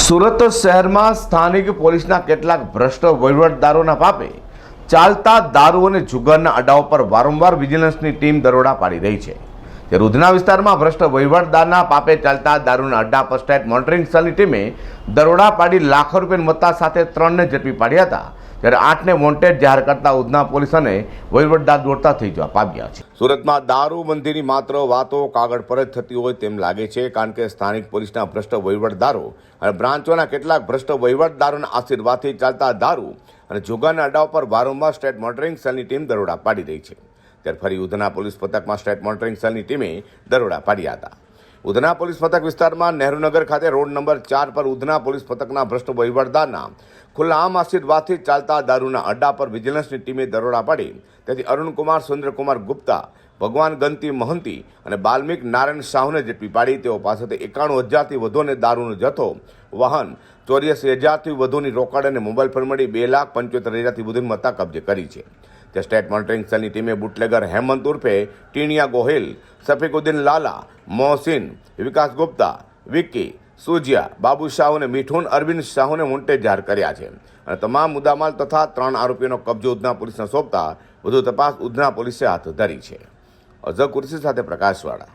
સુરત શહેરમાં સ્થાનિક પોલીસના કેટલાક ભ્રષ્ટ વહીવટદારોના પાપે ચાલતા દારૂ અને જુગારના અડાઓ પર વારંવાર વિજિલન્સની ટીમ દરોડા પાડી રહી છે. ત્યારે ઉધના વિસ્તારમાં ભ્રષ્ટ વહીવટદારના પાપે ચાલતા દારૂના અડ્ડા પર સ્ટેટ મોનિટરિંગ સેલની ટીમે દરોડા પાડી લાખો રૂપિયાની મત્તા સાથે ત્રણને ઝડપી પાડ્યા હતા, જ્યારે આઠને વોન્ટેડ જાહેર કરતા ઉધના પોલીસ અને વહીવટદાર દોડતા થઈ જવા પામ્યા છે. સુરતમાં દારૂબંધીની માત્ર વાતો કાગળ પર જ થતી હોય તેમ લાગે છે, કારણ કે સ્થાનિક પોલીસના ભ્રષ્ટ વહીવટદારો અને બ્રાન્ચોના કેટલાક ભ્રષ્ટ વહીવટદારોના આશીર્વાદથી ચાલતા દારૂ અને જોગાના અડ્ડા પર વારંવાર સ્ટેટ મોનિટરિંગ સેલની ટીમ દરોડા પાડી રહી છે. ત્યારે ફરી ઉધના પોલીસ પથકમાં સ્ટેટ મોનિટરિંગ સેલની ટીમે દરોડા પાડ્યા હતા. ઉધના પોલીસ પથક વિસ્તારમાં નહેરુનગર ખાતે રોડ નંબર ચાર પર ઉધના પોલીસ પથકના ભ્રષ્ટ વહીવટદારના ખુલ્લા આમ આશીર્વાદથી ચાલતા દારૂના અડ્ડા પર વિજિલન્સની ટીમે દરોડા પાડી. તેથી અરુણકુમાર સુરેન્દ્રકુમાર ગુપ્તા, ભગવાન ગંતી મહંતી અને બાલ્મિક નારાયણ સાહુને ઝડપી પાડી. તેઓ પાસેથી એકાણું હજારથી વધુને દારૂનો જથ્થો, વાહન, ચોર્યાસી હજારથી વધુની રોકડ અને મોબાઈલ ફોન મળી બે લાખ પંચોતેર હજારથી વધુની મત્તા કબજે કરી છે. તે સ્ટેટ મોનિટરિંગ સેલની ટીમે બુટલેગર હેમંત ઉર્ફે ટીણિયા ગોહિલ સફીકુદ્દીન લાલા, મોહસિન, વિકાસ ગુપ્તા, વિક્કી, સુજિયા, બાબુ શાહ અને મિઠુન અરવિંદ શાહુને વોન્ટેડ જાહેર કર્યા છે. અને તમામ મુદ્દામાલ તથા ત્રણ આરોપીઓનો કબજો ઉધના પોલીસને સોંપતા વધુ તપાસ ઉધના પોલીસે હાથ ધરી છે. અઝર કુર્સી સાથે પ્રકાશવાળા.